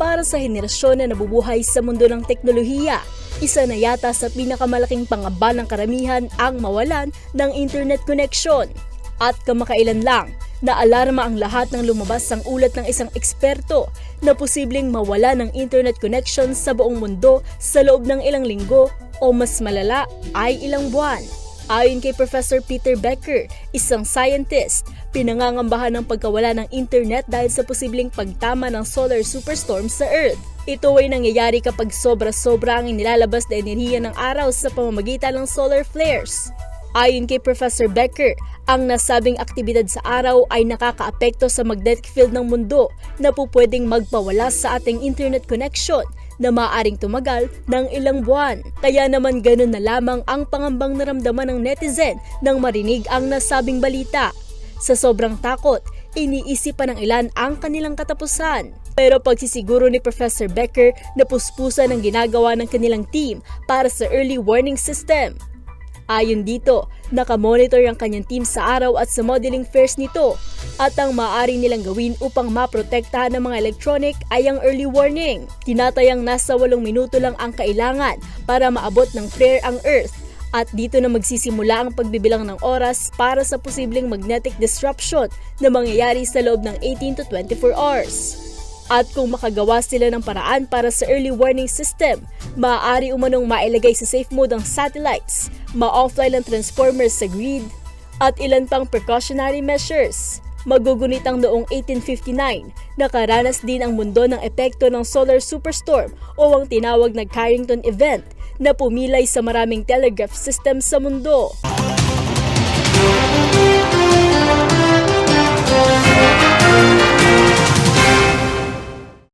para sa henerasyon na nabubuhay sa mundo ng teknolohiya. Isa na yata sa pinakamalaking pangamba ng karamihan ang mawalan ng internet connection. At kamakailan lang, naalarma ang lahat ng lumabas ang ulat ng isang eksperto na posibleng mawala ng internet connection sa buong mundo sa loob ng ilang linggo o mas malala ay ilang buwan. Ayon kay Professor Peter Becker, isang scientist, pinangangambahan ng pagkawala ng internet dahil sa posibleng pagtama ng solar superstorm sa Earth. Ito ay nangyayari kapag sobra-sobra ang inilalabas na enerhiya ng araw sa pamamagitan ng solar flares. Ayon kay Professor Becker, ang nasabing aktibidad sa araw ay nakakaapekto sa magnetic field ng mundo na po pwedeng magpawala sa ating internet connection na maaaring tumagal ng ilang buwan. Kaya naman ganun na lamang ang pangambang naramdaman ng netizen nang marinig ang nasabing balita. Sa sobrang takot, iniisip pa ng ilan ang kanilang katapusan. Pero pagsisiguro ni Professor Becker na puspusan ang ginagawa ng kanilang team para sa early warning system. Ayon dito, nakamonitor ang kanyang team sa araw at sa modeling fares nito at ang maaari nilang gawin upang maprotektahan ng mga electronic ay ang early warning. Tinatayang nasa 8 minuto lang ang kailangan para maabot ng flare ang Earth at dito na magsisimula ang pagbibilang ng oras para sa posibleng magnetic disruption na mangyayari sa loob ng 18 to 24 hours. At kung makagawa sila ng paraan para sa early warning system, maaari umanong mailagay sa safe mode ang satellites, ma-offline ang transformers sa grid, at ilan pang precautionary measures. Magugunitang noong 1859, nakaranas din ang mundo ng epekto ng solar superstorm o ang tinawag na Carrington event na pumilay sa maraming telegraph system sa mundo.